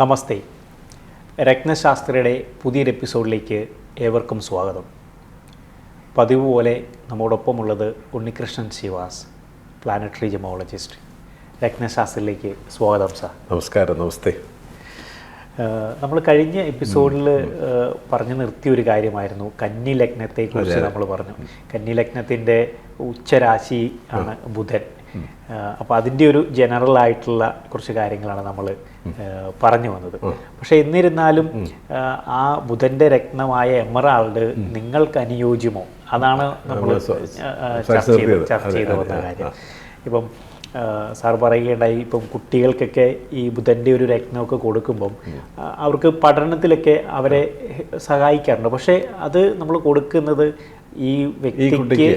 നമസ്തേ. രത്നശാസ്ത്രയുടെ പുതിയൊരു എപ്പിസോഡിലേക്ക് ഏവർക്കും സ്വാഗതം. പതിവ് പോലെ നമ്മോടൊപ്പമുള്ളത് ഉണ്ണികൃഷ്ണൻ ശിവാസ് പ്ലാനറ്ററി ജമോളജിസ്റ്റ്. രത്നശാസ്ത്രയിലേക്ക് സ്വാഗതം സാർ. നമസ്കാരം നമസ്തേ. നമ്മൾ കഴിഞ്ഞ എപ്പിസോഡിൽ പറഞ്ഞു നിർത്തിയ ഒരു കാര്യമായിരുന്നു. കന്നി ലഗ്നത്തെക്കുറിച്ച് നമ്മൾ പറഞ്ഞു. കന്നി ലഗ്നത്തിന്റെ ഉച്ചരാശി ആണ് ബുധൻ. അപ്പോൾ അതിന്റെ ഒരു ജനറൽ ആയിട്ടുള്ള കുറച്ച് കാര്യങ്ങളാണ് നമ്മൾ പറഞ്ഞു വന്നത്. പക്ഷെ എന്നിരുന്നാലും ആ, ബുധന്റെ ബുധന്റെ രത്നമായ എമറാൾഡ് നിങ്ങൾക്ക് അനുയോജ്യമോ? അതാണ് നമ്മൾ ചർച്ച ചെയ്ത്. ചർച്ച ചെയ്ത് വന്ന കാര്യം. ഇപ്പം സാർ പറയുകയുണ്ടായി ഇപ്പം കുട്ടികൾക്കൊക്കെ ഈ ബുധന്റെ ഒരു രത്നമൊക്കെ കൊടുക്കുമ്പം അവർക്ക് പഠനത്തിലൊക്കെ അവരെ സഹായിക്കാറുണ്ട്. പക്ഷേ അത് നമ്മൾ കൊടുക്കുന്നത് ഈ വ്യക്തിക്ക്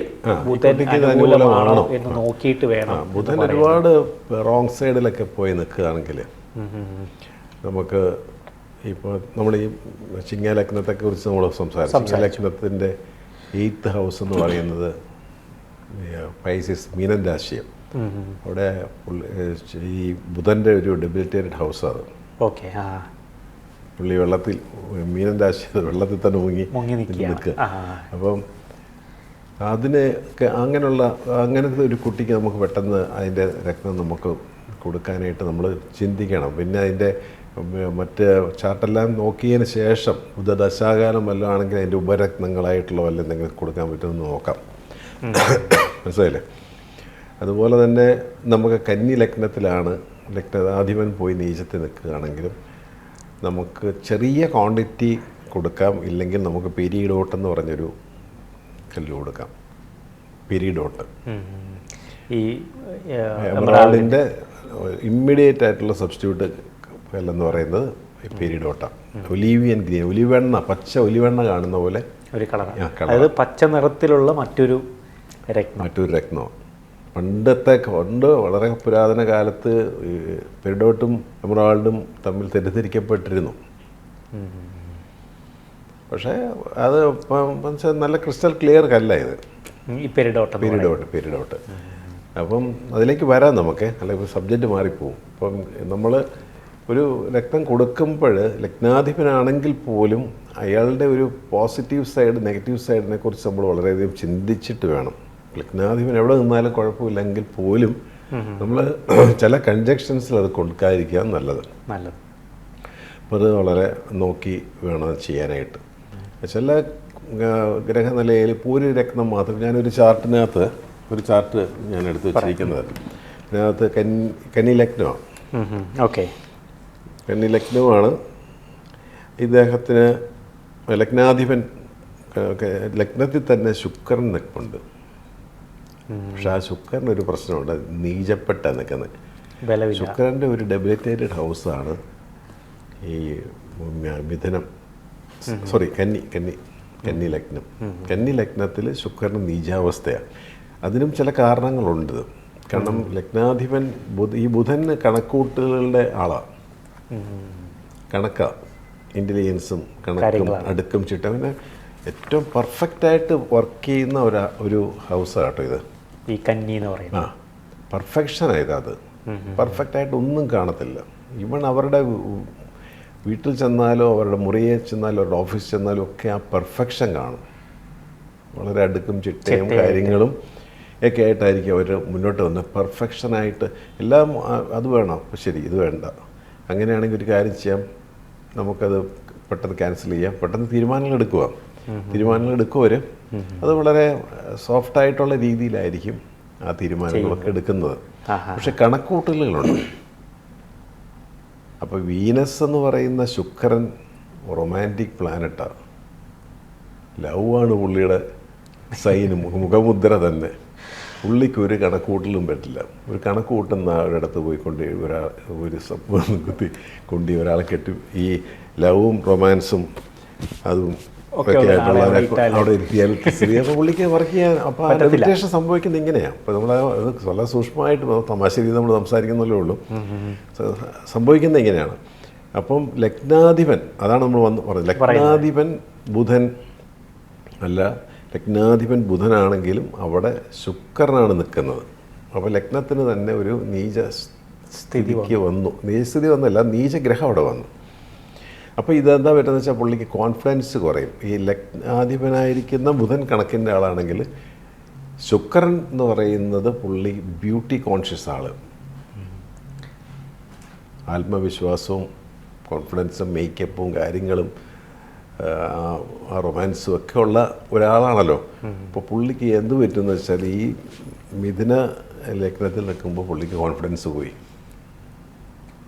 ബുധൻ അനുകൂലമാണോ? എന്ന് നോക്കിയിട്ട് വേണം ബുധൻ ഒരുപാട് റോങ് സൈഡിലൊക്കെ പോയി നിൽക്കുകയാണെങ്കിൽ. നമുക്ക് ഇപ്പോൾ നമ്മൾ ഈ ചിങ്ങലഗ്നത്തെ കുറിച്ച് നമ്മൾ സംസാരിച്ചു. ചിങ്ങലഗ്നത്തിന്റെ എയ്ത്ത് ഹൗസ് എന്ന് പറയുന്നത് പൈസിസ് മീനൻ രാശിയം. അവിടെ ഈ ബുധന്റെ ഒരു ഡെബിലിറ്റേറ്റഡ് ഹൗസാണ് ഓക്കെ പുള്ളി വെള്ളത്തിൽ മീനൻ രാശി വെള്ളത്തിൽ തന്നെ മുങ്ങി നിൽക്കുക. അപ്പം അതിന് അങ്ങനെയുള്ള അങ്ങനത്തെ ഒരു കുട്ടിക്ക് നമുക്ക് പെട്ടെന്ന് അതിന്റെ രക്തം നമുക്ക് കൊടുക്കാനായിട്ട് നമ്മൾ ചിന്തിക്കണം. പിന്നെ അതിന്റെ മറ്റ് ചാർട്ടെല്ലാം നോക്കിയതിന് ശേഷം ബുധദശാകാലം വല്ലതും ആണെങ്കിൽ അതിന്റെ ഉപരത്നങ്ങളായിട്ടുള്ള വല്ല എന്തെങ്കിലും കൊടുക്കാൻ പറ്റുമെന്ന് നോക്കാം. മനസ്സിലായില്ലേ? അതുപോലെ തന്നെ നമുക്ക് കന്നി ലഗ്നത്തിലാണ് ലഗ്ന ലഗ്നാധിപൻ പോയി നീചത്തിൽ നിൽക്കുകയാണെങ്കിലും നമുക്ക് ചെറിയ ക്വാണ്ടിറ്റി കൊടുക്കാം. ഇല്ലെങ്കിൽ നമുക്ക് പെരിയിഡോട്ട് എന്ന് പറഞ്ഞൊരു കല്ല് കൊടുക്കാം. പിരീഡോട്ട്. ഈ എമറാൾഡിന്റെ ഇമ്മീഡിയറ്റ് ആയിട്ടുള്ള സബ്സ്റ്റിറ്റ്യൂട്ട് എന്ന് പറയുന്നത് പെരിയിഡോട്ട ഒലീവിയൻ ഗ്രീൻ ഒലിവെണ്ണ പച്ച ഒലിവെണ്ണ കാണുന്ന പോലെ ഒരു കളർ അതായത് പച്ച നിറത്തിലുള്ള മറ്റൊരു രത്നം. മറ്റൊരു രത്നം പണ്ടത്തെ പണ്ട് വളരെ പുരാതന കാലത്ത് പെരിഡോട്ടും എമറാൾഡും തമ്മിൽ തെറ്റിദ്ധരിക്കപ്പെട്ടിരുന്നു. പക്ഷേ അത് നല്ല ക്രിസ്റ്റൽ ക്ലിയർ കല്ല ഇത്. പെരിഡോട്ട് ഈ peridot peridot period out period out അപ്പം അതിലേക്ക് വരാം നമുക്ക്. അല്ലെങ്കിൽ സബ്ജക്റ്റ് മാറിപ്പോവും. അപ്പം നമ്മൾ ഒരു രക്തം കൊടുക്കുമ്പോൾ ലഗ്നാധിപനാണെങ്കിൽ പോലും അയാളുടെ ഒരു പോസിറ്റീവ് സൈഡ് നെഗറ്റീവ് സൈഡിനെ കുറിച്ച് നമ്മൾ വളരെയധികം ചിന്തിച്ചിട്ട് വേണം. ലഗ്നാധിപൻ എവിടെ നിന്നാലും കുഴപ്പമില്ലെങ്കിൽ പോലും നമ്മൾ ചില കൺജക്ഷൻസിൽ അത് കൊടുക്കാതിരിക്കുക നല്ലത്. നല്ലത്. അപ്പോൾ അത് വളരെ നോക്കി വേണം ചെയ്യാനായിട്ട്. ചില ഗ്രഹനിലയിൽ പൂരി രക്തം മാത്രം ഞാനൊരു ചാർട്ടിനകത്ത് ഒരു ചാർട്ട് ഞാൻ എടുത്ത് വെച്ചിരിക്കുന്നത്. അതിനകത്ത് കന്നി കന്നി ലഗ്നമാണ് ഓക്കെ. കന്നി ലഗ്നമാണ് ഇദ്ദേഹത്തിന് ലഗ്നാധിപൻ ലഗ്നത്തിൽ തന്നെ ശുക്രൻ നിൽപ്പുണ്ട്. പക്ഷെ ആ ശുക്രന് ഒരു പ്രശ്നമുണ്ട് നീചപ്പെട്ട നിൽക്കുന്നത്. ശുക്രന്റെ ഒരു ഡെബിലിറ്റേറ്റഡ് ഹൗസാണ് ഈ മിഥുനം. സോറി കന്നി കന്നി കന്നി ലഗ്നം. കന്നി ലഗ്നത്തിൽ ശുക്രന് നീചാവസ്ഥയാണ് അതിനും ചില കാരണങ്ങളുണ്ട്. കാരണം ലഗ്നാധിപൻ ബുധ ഈ ബുധൻ കണക്കൂട്ടുകളുടെ ആളാണ് കണക്ക. ഇന്റലിജൻസും കണക്കും അടുക്കും ചിട്ട പിന്നെ ഏറ്റവും പെർഫെക്റ്റ് ആയിട്ട് വർക്ക് ചെയ്യുന്ന ഒരു ഒരു ഹൗസാണ് കേട്ടോ ഇത്. ഈ കന്നി എന്ന് പറയുന്നത്. ആ പെർഫെക്ഷൻ ആയത് അത്. പെർഫെക്റ്റ് ആയിട്ട് ഒന്നും കാണത്തില്ല. ഇവൺ അവരുടെ വീട്ടിൽ ചെന്നാലോ അവരുടെ മുറിയിൽ ചെന്നാലോ അവരുടെ ഓഫീസിൽ ചെന്നാലോ ഒക്കെ ആ പെർഫെക്ഷൻ കാണും. വളരെ അടുക്കും ചിട്ടയും കാര്യങ്ങളും ഒക്കെ ആയിട്ടായിരിക്കും അവർ മുന്നോട്ട് വന്നത്. പെർഫെക്ഷനായിട്ട് എല്ലാം അത് വേണം. ശരി ഇത് വേണ്ട. അങ്ങനെയാണെങ്കിൽ ഒരു കാര്യം ചെയ്യാം. നമുക്കത് പെട്ടെന്ന് ക്യാൻസൽ ചെയ്യാം. പെട്ടെന്ന് തീരുമാനങ്ങൾ എടുക്കുക. തീരുമാനങ്ങൾ എടുക്കുക എടുക്കുവർ അത് വളരെ സോഫ്റ്റായിട്ടുള്ള രീതിയിലായിരിക്കും ആ തീരുമാനങ്ങളൊക്കെ എടുക്കുന്നത്. പക്ഷെ കണക്കൂട്ടലുകളുണ്ട് അപ്പോൾ വീനസ് എന്ന് പറയുന്ന ശുക്രൻ റൊമാന്റിക് പ്ലാനറ്റാണ് ലവ് ആണ് പുള്ളിയുടെ സൈന് മുഖമുദ്ര തന്നെ. പുള്ളിക്ക് ഒരു കണക്കൂട്ടലും പറ്റില്ല. ഒരു കണക്കൂട്ടുന്ന ഒരിടത്ത് പോയി കൊണ്ട് ഒരാൾ ഒരു കുത്തി കൊണ്ട് ഒരാളെ കെട്ടി ഈ ലവും റൊമാൻസും അതും ഒക്കെ അവിടെ ആയിട്ടുള്ള അവിടെ ഒരു- ഇരുത്തിയാൽ സ്ത്രീ അപ്പോൾ പുള്ളിക്ക് വർക്ക് ചെയ്യാൻ അപ്പോൾ ആ ലിമിറ്റേഷൻ സംഭവിക്കുന്നത് ഇങ്ങനെയാണ് അപ്പോൾ നമ്മൾ അത് വളരെ സൂക്ഷ്മമായിട്ട് തമാശ രീതി നമ്മൾ സംസാരിക്കുന്നല്ലേ ഉള്ളൂ. സംഭവിക്കുന്നത് ഇങ്ങനെയാണ്. അപ്പം ലഗ്നാധിപൻ അതാണ് നമ്മൾ വന്ന് പറഞ്ഞത് ലഗ്നാധിപൻ ബുധൻ അല്ല ലഗ്നാധിപൻ ബുധനാണെങ്കിലും അവിടെ ശുക്രനാണ് നിൽക്കുന്നത്. അപ്പോൾ ലഗ്നത്തിന് തന്നെ ഒരു നീച സ്ഥിതിക്ക് വന്നു. നീചസ്ഥിതി വന്നല്ല നീചഗ്രഹം അവിടെ വന്നു. അപ്പോൾ ഇതെന്താ പറ്റുന്നത് വെച്ചാൽ പുള്ളിക്ക് കോൺഫിഡൻസ് കുറയും. ഈ ലഗ്നാധിപനായിരിക്കുന്ന ബുധൻ കണക്കിന്റെ ആളാണെങ്കിൽ ശുക്രൻ എന്ന് പറയുന്നത് പുള്ളി ബ്യൂട്ടി കോൺഷ്യസ് ആൾ. ആത്മവിശ്വാസവും കോൺഫിഡൻസും മേക്കപ്പും കാര്യങ്ങളും റൊമാൻസും ഒക്കെ ഉള്ള ഒരാളാണല്ലോ. അപ്പോൾ പുള്ളിക്ക് എന്ത് പറ്റുമെന്ന് വെച്ചാൽ ഈ മിഥുന ലഗ്നത്തിൽ നിൽക്കുമ്പോൾ പുള്ളിക്ക് കോൺഫിഡൻസ് പോയി.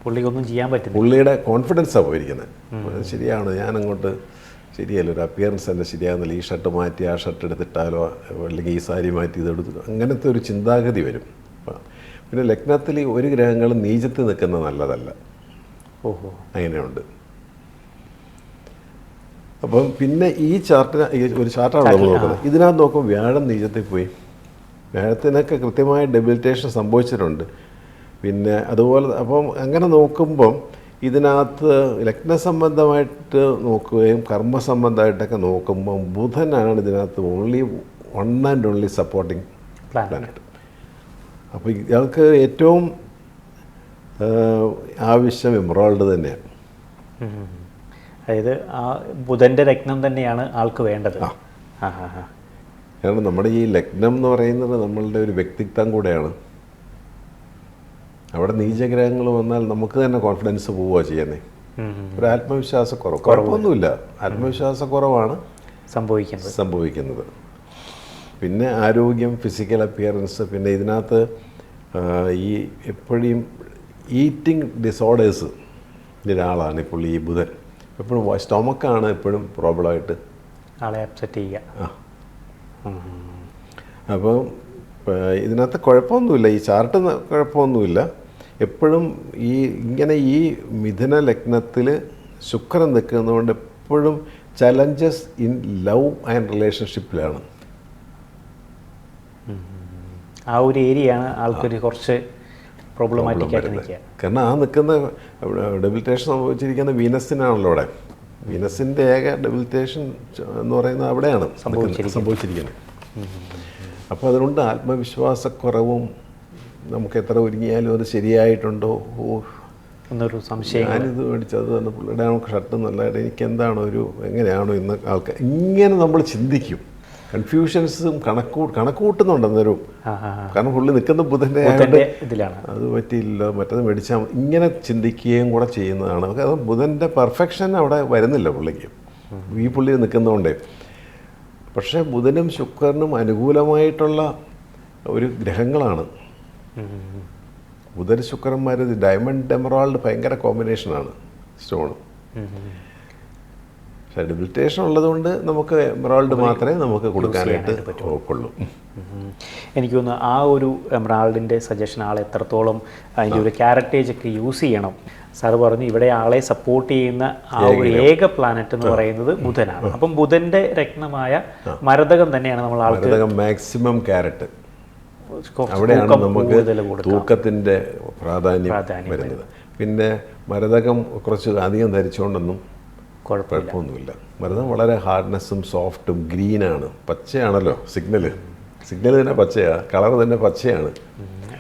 പുള്ളിക്കൊന്നും ചെയ്യാൻ പറ്റും പുള്ളിയുടെ കോൺഫിഡൻസാണ് പോയിരിക്കുന്നത് ശരിയാണ്. ഞാൻ അങ്ങോട്ട് ശരിയല്ല ഒരു അപ്പിയറൻസ് തന്നെ ശരിയാകുന്നില്ല. ഈ ഷർട്ട് മാറ്റി ആ ഷർട്ട് എടുത്തിട്ടാലോ അല്ലെങ്കിൽ ഈ സാരി മാറ്റി ഇതെടുത്തു അങ്ങനത്തെ ഒരു ചിന്താഗതി വരും. പിന്നെ ലഗ്നത്തിൽ ഒരു ഗ്രഹങ്ങളും നീചത്ത് നിൽക്കുന്നത് നല്ലതല്ല. ഓഹോ. അങ്ങനെയുണ്ട്. അപ്പം പിന്നെ ഈ ചാർട്ടിന് ഒരു ചാർട്ടാണ് നമ്മൾ നോക്കുന്നത്. ഇതിനകത്ത് നോക്കുമ്പോൾ വ്യാഴം നീചത്തിൽ പോയി. വ്യാഴത്തിനൊക്കെ കൃത്യമായ ഡെബിലിറ്റേഷൻ സംഭവിച്ചിട്ടുണ്ട്. പിന്നെ അതുപോലെ അപ്പം അങ്ങനെ നോക്കുമ്പം ഇതിനകത്ത് ലഗ്ന ലഗ്നസംബന്ധമായിട്ട് നോക്കുകയും കർമ്മസംബന്ധമായിട്ടൊക്കെ നോക്കുമ്പം ബുധനാണ് ഇതിനകത്ത് only one and only supporting planet അപ്പോൾ ഇയാൾക്ക് ഏറ്റവും ആവശ്യം എമറാൾഡ് തന്നെയാണ്. അതായത് ആ ബുധന്റെ ലഗ്നം തന്നെയാണ് ആൾക്ക് വേണ്ടത്. കാരണം നമ്മുടെ ഈ ലഗ്നം എന്ന് പറയുന്നത് നമ്മളുടെ ഒരു വ്യക്തിത്വം കൂടെയാണ്. അവിടെ നീചഗ്രഹങ്ങൾ വന്നാൽ നമുക്ക് തന്നെ കോൺഫിഡൻസ് പോവുക ചെയ്യുന്നേ. ഒരു ആത്മവിശ്വാസക്കുറവ് കുഴപ്പമൊന്നുമില്ല. ആത്മവിശ്വാസക്കുറവാണ് സംഭവിക്കുന്നത്. സംഭവിക്കുന്നത്. പിന്നെ ആരോഗ്യം ഫിസിക്കൽ അപ്പിയറൻസ് പിന്നെ ഇതിനകത്ത് ഈ എപ്പോഴും ഈറ്റിംഗ് ഡിസോർഡേഴ്സ് ഒരാളാണ് ഇപ്പോൾ ഈ ബുധൻ. എപ്പോഴും സ്റ്റൊമക്കാണ് എപ്പോഴും പ്രോബ്ലമായിട്ട് ആളെ അപ്സെറ്റ് ചെയ്യുക. ആ. ഉം. അപ്പോൾ ഇതിനകത്ത് കുഴപ്പമൊന്നുമില്ല. ഈ ചാർട്ട് കുഴപ്പമൊന്നുമില്ല. എപ്പോഴും ഈ ഇങ്ങനെ ഈ മിഥുന ലഗ്നത്തിൽ ശുക്രൻ നിൽക്കുന്നതുകൊണ്ട് എപ്പോഴും ചലഞ്ചസ് ഇൻ ലവ് ആൻഡ് റിലേഷൻഷിപ്പിലാണ് ആ ഒരു ഏരിയയാണ് ആൾക്കൊരു കുറച്ച് പ്രോബ്ലമാറ്റിക് ആയിട്ട് നിൽക്കുക. കാരണം ആ നിൽക്കുന്ന ഡെബിലിറ്റേഷൻ സംഭവിച്ചിരിക്കുന്ന വീനസിനാണല്ലോ അവിടെ. വീനസിന്റെ ഏക ഡെബിലിറ്റേഷൻ എന്ന് പറയുന്നത് അവിടെയാണ് സംഭവിച്ചിരിക്കുന്നത്. അപ്പോൾ അതുകൊണ്ട് ആത്മവിശ്വാസക്കുറവും നമുക്ക് എത്ര ഒരുങ്ങിയാലും അത് ശരിയായിട്ടുണ്ടോ? ഓ. എന്നൊരു സംശയം. ഞാനിത് മേടിച്ചത് തന്നെ പുള്ളിയുടെ നമുക്ക് ഷർട്ട് നല്ലതായിട്ട്. എനിക്ക് എന്താണോ ഒരു എങ്ങനെയാണോ ഇന്ന് ആൾക്കാർ ഇങ്ങനെ നമ്മൾ ചിന്തിക്കും. കൺഫ്യൂഷൻസും കണക്കൂ കണക്കൂട്ടുന്നുണ്ട് അന്നേരവും. കാരണം പുള്ളി നിൽക്കുന്ന ബുധന്റെ ഇതിലാണ്. അത് പറ്റിയില്ല. മറ്റത് മേടിച്ചാൽ ഇങ്ങനെ ചിന്തിക്കുകയും കൂടെ ചെയ്യുന്നതാണ്. അത് ബുധന്റെ പെർഫെക്ഷൻ അവിടെ വരുന്നില്ല പുള്ളിക്ക്. ഈ പുള്ളി നിൽക്കുന്നതുകൊണ്ടേ. പക്ഷേ ബുധനും ശുക്രനും അനുകൂലമായിട്ടുള്ള ഒരു ഗ്രഹങ്ങളാണ്. ബുധൻ ശുക്രന്മാർ ഡയമണ്ട് എമറാൾഡ് ഭയങ്കര കോമ്പിനേഷനാണ് സ്റ്റോണും. പക്ഷേ ഡെബിലിറ്റേഷൻ ഉള്ളതുകൊണ്ട് നമുക്ക് എമറാൾഡ് മാത്രമേ നമുക്ക് കൊടുക്കാനായിട്ട് ഒക്കുള്ളൂ. എനിക്ക് തോന്നുന്നു ആ ഒരു എമറാൾഡിന്റെ സജഷൻ ആൾ എത്രത്തോളം അതിന്റെ ഒരു ക്യാരക്ടേജ് ഒക്കെ യൂസ് ചെയ്യണം. സാർ പറഞ്ഞു ഇവിടെ ആളെ സപ്പോർട്ട് ചെയ്യുന്ന ആ ഒരു ഏക പ്ലാനറ്റ് എന്ന് പറയുന്നത് ബുധനാണ്. അപ്പം ബുധന്റെ രത്നമായ മരതകം തന്നെയാണ് നമ്മൾ ആൾക്ക് മാക്സിമം ക്യാരറ്റ് അവിടെയാണ് നമുക്ക് തൂക്കത്തിന്റെ പ്രാധാന്യം വരുന്നത്. പിന്നെ മരതകം കുറച്ച് അധികം ധരിച്ചുകൊണ്ടൊന്നും കുഴപ്പമൊന്നുമില്ല. മരതകം വളരെ ഹാർഡ്നെസ്സും സോഫ്റ്റും ഗ്രീനാണ്. പച്ചയാണല്ലോ സിഗ്നൽ സിഗ്നൽ തന്നെ പച്ചയാണ് കളർ തന്നെ പച്ചയാണ്.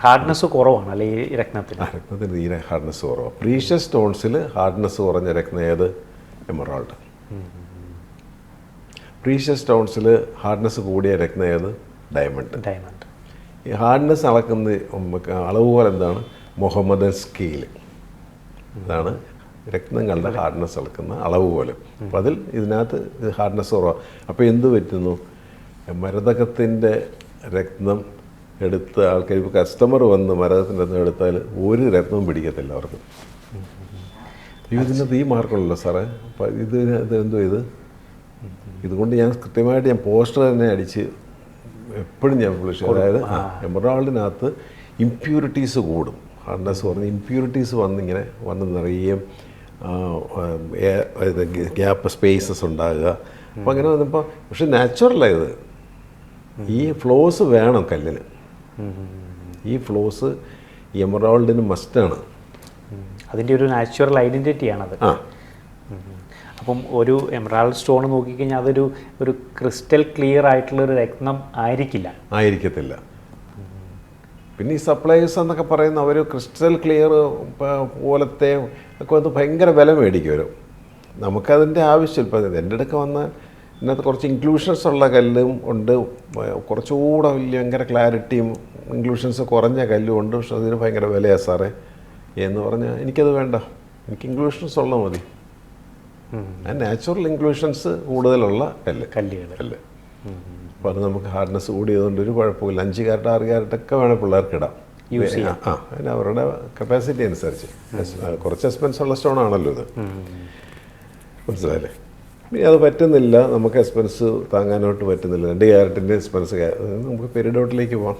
ഹാർഡ്നെസ് കുറവാണ് അല്ലേ ഈ രത്നത്തിന്? ആ രത്നത്തിന് തീരെ ഹാർഡ്നെസ് കുറവാണ് പ്രീഷ്യസ് സ്റ്റോൺസിൽ ഹാർഡ്നെസ് കുറഞ്ഞ രത്നം ഏത്? എമറാൾഡ് പ്രീഷ്യസ് സ്റ്റോൺസിൽ ഹാർഡ്നെസ് കൂടിയ രത്നം ഏത്? ഡയമണ്ട് ഡയമണ്ട് ഈ ഹാർഡ്നെസ് അളക്കുന്ന അളവ് പോലെ എന്താണ് മുഹമ്മദൻ സ്കെയിൽ ഇതാണ് രക്തങ്ങളുടെ ഹാർഡ്നെസ് അളക്കുന്ന അളവ് പോലെ അപ്പോൾ അതിൽ ഇതിനകത്ത് ഹാർഡ്നെസ് കുറവാണ് അപ്പോൾ എന്ത് പറ്റുന്നു? മരതകത്തിന്റെ രക്തം എടുത്ത ആൾക്കാർ ഇപ്പോൾ കസ്റ്റമർ വന്ന് മരതത്തിന്റെ രത്നം എടുത്താൽ ഒരു രക്തവും പിടിക്കത്തില്ല അവർക്ക്. ഇതിനകത്ത് ഈ മാർക്കുള്ളല്ലോ സാറേ. അപ്പോൾ ഇത് ഇത് എന്തോ ഇത്? ഇതുകൊണ്ട് ഞാൻ കൃത്യമായിട്ട് ഞാൻ പോസ്റ്റർ തന്നെ അടിച്ച് എപ്പോഴും ഞാൻ വിളിച്ചു അതായത് എമറാൾഡിനകത്ത് ഇമ്പ്യൂരിറ്റീസ് കൂടും. ഹാർഡ്നെസ് പറഞ്ഞ് ഇമ്പ്യൂരിറ്റീസ് വന്നിങ്ങനെ വന്ന് നിറയെ ഗ്യാപ്പ് സ്പേസസ് ഉണ്ടാകുക. അപ്പം അങ്ങനെ വന്നപ്പോൾ പക്ഷെ നാച്ചുറലാണ് ഇത്. ഈ ഫ്ലോസ് വേണം കല്ലിന് ഈ ഫ്ലോസ് എമറാൾഡിന് മസ്റ്റാണ് അതിന്റെ ഒരു നാച്ചുറൽ ഐഡന്റിറ്റിയാണത് ആ. അപ്പം ഒരു എമറാൾഡ് സ്റ്റോൺ നോക്കിക്കഴിഞ്ഞാൽ അതൊരു ഒരു ക്രിസ്റ്റൽ ക്ലിയർ ആയിട്ടുള്ള ഒരു രത്നം ആയിരിക്കില്ല. ആയിരിക്കത്തില്ല. പിന്നെ ഈ സപ്ലൈസ് എന്നൊക്കെ പറയുന്ന അവർ ക്രിസ്റ്റൽ ക്ലിയർ പോലത്തെ ഒക്കെ വന്ന് ഭയങ്കര വില മേടിക്കും ഒരു നമുക്കതിന്റെ ആവശ്യമില്ല. ഇപ്പം എന്റെ അടുക്ക വന്നാൽ ഇതിനകത്ത് കുറച്ച് ഇൻക്ലൂഷൻസ് ഉള്ള കല്ലും ഉണ്ട്. കുറച്ചുകൂടെ വലിയ ഭയങ്കര ക്ലാരിറ്റിയും ഇൻക്ലൂഷൻസ് കുറഞ്ഞ കല്ലും ഉണ്ട്. പക്ഷെ അതിന് ഭയങ്കര വിലയാണ് സാറേ. എന്ന് പറഞ്ഞാൽ എനിക്കത് വേണ്ട. എനിക്ക് ഇൻക്ലൂഷൻസ് ഉള്ള മതി. നാച്ചുറൽ ഇൻക്ലൂഷൻസ് കൂടുതലുള്ള കല്ല് കല്ല് അപ്പോൾ അത് നമുക്ക് ഹാർഡ്നെസ് കൂടിയതുകൊണ്ട് ഒരു കുഴപ്പമില്ല അഞ്ച് ആറുകാരുടെയൊക്കെ ആറ് ക്യാരറ്റ് ഒക്കെ വേണേൽ പിള്ളേർക്ക് ഇടാം Use ആ, ആ. അതിന് അവരുടെ കപ്പാസിറ്റി അനുസരിച്ച്. കുറച്ച് എക്സ്പെൻസ് ഉള്ള സ്റ്റോൺ ആണല്ലോ ഇത്. മനസ്സിലായില്ലേ? പിന്നെ അത് പറ്റുന്നില്ല. നമുക്ക് എക്സ്പെൻസ് താങ്ങാനോട്ട് പറ്റുന്നില്ല. രണ്ട് ക്യാരറ്റിന്റെ എക്സ്പെൻസ് നമുക്ക് പെരിഡോട്ടിലേക്ക് പോവാം.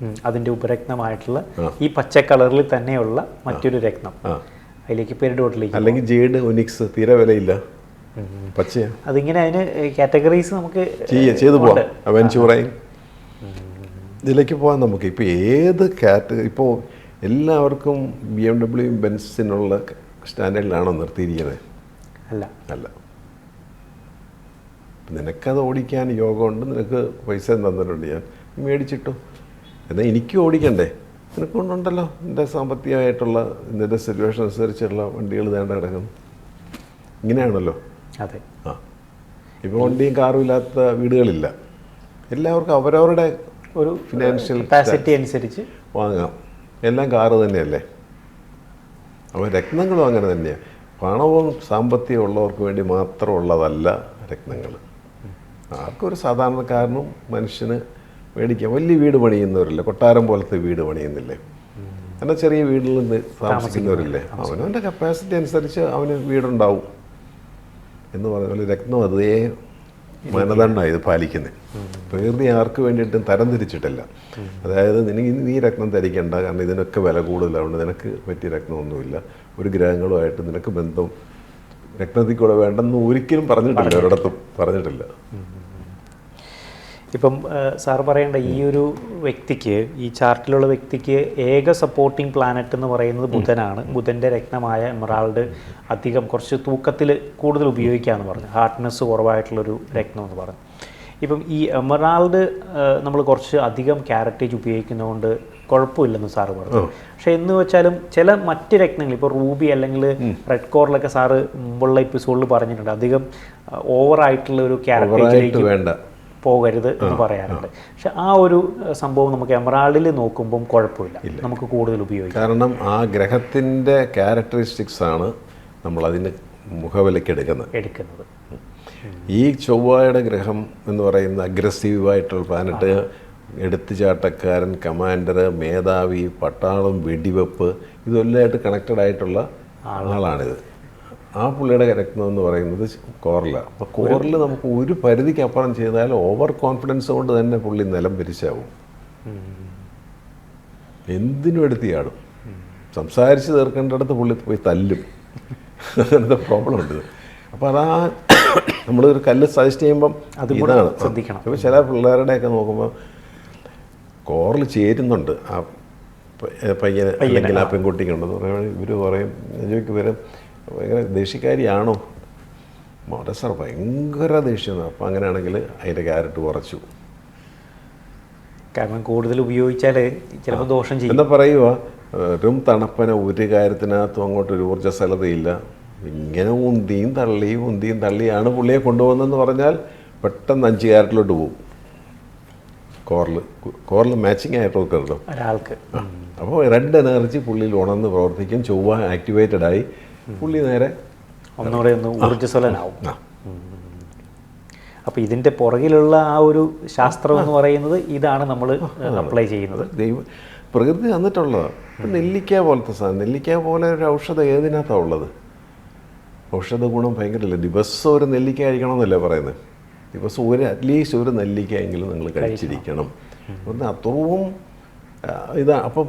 അതിന്റെ അതിന്റെ ഉപരത്നമായിട്ടുള്ള ഈ പച്ച കളറിൽ തന്നെയുള്ള മറ്റൊരു രത്നം. അതിലേക്ക് പെരിഡോട്ടിലേക്ക് അല്ലെങ്കിൽ ജേഡ് ഒനിക്സ് തീരെ വിലയില്ല. പച്ചയാ. അതിങ്ങനെ അതിന് കാറ്റഗറീസ് നമുക്ക് ചെയ്യ ചെയ്തു. പോവാം. ഇതിലേക്ക് പോകാൻ നമുക്ക്. ഇപ്പോൾ ഏത് കാറ്റ് ഇപ്പോൾ എല്ലാവർക്കും ബി എം ഡബ്ല്യു ബെൻസിനുള്ള സ്റ്റാൻഡേർഡിലാണോ നിർത്തിയിരിക്കുന്നത്? അല്ല. അല്ല. നിനക്കത് ഓടിക്കാൻ യോഗമുണ്ട്. നിനക്ക് പൈസ തന്നിട്ടുണ്ട്. ഞാൻ മേടിച്ചിട്ടു. എന്നാൽ എനിക്കും ഓടിക്കണ്ടേ? നിനക്കൊണ്ടുണ്ടല്ലോ എന്റെ സാമ്പത്തികമായിട്ടുള്ള എന്റെ സിറ്റുവേഷൻ അനുസരിച്ചുള്ള വണ്ടികൾ വേണ്ട കിടക്കുന്നു. ഇങ്ങനെയാണല്ലോ. അതെ. ആ. ഇപ്പോൾ വണ്ടിയും കാറും ഇല്ലാത്ത വീടുകളില്ല. എല്ലാവർക്കും അവരവരുടെ ഒരു ഫിനാൻഷ്യൽ കപ്പാസിറ്റി അനുസരിച്ച്. വാങ്ങാം. എല്ലാം കാറ് തന്നെയല്ലേ? അപ്പോൾ രത്നങ്ങളും അങ്ങനെ തന്നെയാണ് പണവും സാമ്പത്തികം ഉള്ളവർക്ക് വേണ്ടി മാത്രമുള്ളതല്ല രത്നങ്ങൾ ആർക്കും ഒരു സാധാരണക്കാരനും മനുഷ്യന് മേടിക്കാം. വലിയ വീട് പണിയുന്നവരില്ലേ? കൊട്ടാരം പോലത്തെ വീട് പണിയുന്നില്ലേ? എന്നാൽ ചെറിയ വീട്ടിൽ നിന്ന് താമസിക്കുന്നവരില്ലേ? അവനവന്റെ കപ്പാസിറ്റി അനുസരിച്ച് അവന് വീടുണ്ടാവും. എന്ന് പറഞ്ഞ പോലെ രത്നം അതേ മാനദണ്ഡമാണ് ഇത് പാലിക്കുന്നത് പ്രകൃതി ആർക്ക് വേണ്ടിയിട്ടും തരം തിരിച്ചിട്ടില്ല. അതായത് നിനക്ക് നീ രക്തം ധരിക്കേണ്ട. കാരണം ഇതിനൊക്കെ വില കൂടുതലാണ് നിനക്ക് പറ്റിയ രക്തമൊന്നുമില്ല ഒരു ഗ്രഹങ്ങളുമായിട്ട് നിനക്ക് ബന്ധം രക്തത്തിൽ കൂടെ വേണ്ടെന്ന് ഒരിക്കലും പറഞ്ഞിട്ടില്ല. ഒരിടത്തും പറഞ്ഞിട്ടില്ല. ഇപ്പം സാർ പറയേണ്ട ഈ ഒരു വ്യക്തിക്ക് ഈ ചാർട്ടിലുള്ള വ്യക്തിക്ക് ഏക സപ്പോർട്ടിംഗ് പ്ലാനറ്റ് എന്ന് പറയുന്നത് ബുധനാണ്. ബുധന്റെ രത്നമായ എമറാൾഡ് അധികം കുറച്ച് തൂക്കത്തിൽ കൂടുതൽ ഉപയോഗിക്കാമെന്ന് പറഞ്ഞു. ഹാർഡ്നെസ് കുറവായിട്ടുള്ളൊരു രത്നം എന്ന് പറഞ്ഞു. ഇപ്പം ഈ എമറാൾഡ് നമ്മൾ കുറച്ച് അധികം ക്യാരറ്റേജ് ഉപയോഗിക്കുന്നതുകൊണ്ട് കുഴപ്പമില്ലെന്ന് സാറ് പറഞ്ഞു. പക്ഷെ എന്ന് വെച്ചാലും ചില മറ്റ് രത്നങ്ങൾ ഇപ്പോൾ റൂബി അല്ലെങ്കിൽ റെഡ് കോറിലൊക്കെ സാറ് മുമ്പുള്ള എപ്പിസോഡിൽ പറഞ്ഞിട്ടുണ്ട്. അധികം ഓവറായിട്ടുള്ള ഒരു ക്യാരറ്റേജിലേക്ക് ക്യാരക്ടേജിലേക്ക് വേണ്ട. പോകരുത് എന്ന് പറയാറുണ്ട്. പക്ഷെ ആ ഒരു സംഭവം നമുക്ക് എമറാൾഡിൽ നോക്കുമ്പം കുഴപ്പമില്ല. നമുക്ക് കൂടുതൽ ഉപയോഗിക്കാം. കാരണം ആ ഗ്രഹത്തിന്റെ ക്യാരക്ടറിസ്റ്റിക്സ് ആണ് നമ്മൾ അതിന് മുഖവിലയ്ക്ക് എടുക്കുന്നത്. എടുക്കുന്നത്. ഈ ചൊവ്വയുടെ ഗ്രഹം എന്ന് പറയുന്ന അഗ്രസീവായിട്ടുള്ള പ്ലാനറ്റ് എടുത്തുചാട്ടക്കാരൻ കമാൻഡർ മേധാവി പട്ടാളം വെടിവെപ്പ് ഇതെല്ലാമായിട്ട് കണക്റ്റഡ് ആയിട്ടുള്ള ആളാണിത്. ആ പുള്ളിയുടെ രത്നം എന്ന് പറയുന്നത് കോറിലാണ്. അപ്പോൾ കോറിൽ നമുക്ക് ഒരു പരിധിക്ക് അപ്പുറം ചെയ്താൽ ഓവർ കോൺഫിഡൻസ് കൊണ്ട് തന്നെ പുള്ളി നിലം പിരിച്ചാവും. എന്തിനും എടുത്തിയാടും. സംസാരിച്ച് തീർക്കേണ്ടടുത്ത് പുള്ളി പോയി തല്ലും. അങ്ങനത്തെ പ്രോബ്ലം ഉണ്ട്. അപ്പോൾ അതാ നമ്മളൊരു കല്ല് സജസ്റ്റ് ചെയ്യുമ്പം അത് കൂടെ ഇതാണ്. ശ്രദ്ധിക്കണം. ഇപ്പോൾ ചില പിള്ളേരുടെയൊക്കെ നോക്കുമ്പോൾ കോറിൽ ചേരുന്നുണ്ട്. ആ പയ്യനെ അല്ലെങ്കിൽ ആ പെൺകുട്ടിക്കുണ്ടെന്ന് പറയുമ്പോൾ ഇവർ പറയും ചോദിക്കും ഇവർ ഭയങ്കര ദേഷ്യക്കാരിയാണോ? മോടെ സാർ ഭയങ്കര ദേഷ്യമാണ്. അപ്പം അങ്ങനെയാണെങ്കിൽ അതിന്റെ ക്യാരറ്റ് കുറച്ചു. കാരണം കൂടുതൽ ഉപയോഗിച്ചാൽ ചിലപ്പോൾ ദോഷം ചെയ്യും. എന്താ പറയുക വെറും തണുപ്പന ഒരു കാര്യത്തിനകത്തും അങ്ങോട്ട് ഒരു ഊർജസ്വലതയില്ല ഇങ്ങനെ ഉന്തിയും തള്ളിയും ഉന്തിയും തള്ളിയാണ് പുള്ളിയെ കൊണ്ടുപോകുന്നതെന്ന് പറഞ്ഞാൽ പെട്ടെന്ന് അഞ്ച് ക്യാരറ്റിലോട്ട് പോകും കോറിൽ കോറിൽ മാച്ചിങ് ആയിട്ട് നോക്കരുതോ ഒരാൾക്ക്. അപ്പോൾ റെഡ് എനർജി പുള്ളിയിൽ ഉണർന്ന് പ്രവർത്തിക്കും. ചൊവ്വ ആക്ടിവേറ്റഡ് ആയി പുള്ളി നേരെ ഒന്നുകൂടെ ഒന്ന് ഊർജസ്വലനാവും. അപ്പോൾ ഇതിന്റെ പുറകിലുള്ള ആ ഒരു ശാസ്ത്രം എന്ന് പറയുന്നത് ഇതാണ് നമ്മൾ അപ്ലൈ ചെയ്യുന്നത്. ദൈവം പ്രകൃതി തന്നിട്ടുള്ളതാണ് നെല്ലിക്ക പോലത്തെ സാധനം. നെല്ലിക്ക പോലെ ഒരു ഔഷധം ഏതിനകത്താണ് ഉള്ളത്? ഔഷധ ഗുണം ഭയങ്കരമല്ലേ ദിവസം ഒരു നെല്ലിക്ക കഴിക്കണമെന്നല്ലേ പറയുന്നത്? ദിവസം ഒരു അറ്റ്ലീസ്റ്റ് ഒരു നെല്ലിക്ക എങ്കിലും നിങ്ങൾ കഴിച്ചിരിക്കണം. അത്രവും ഇതാ അപ്പം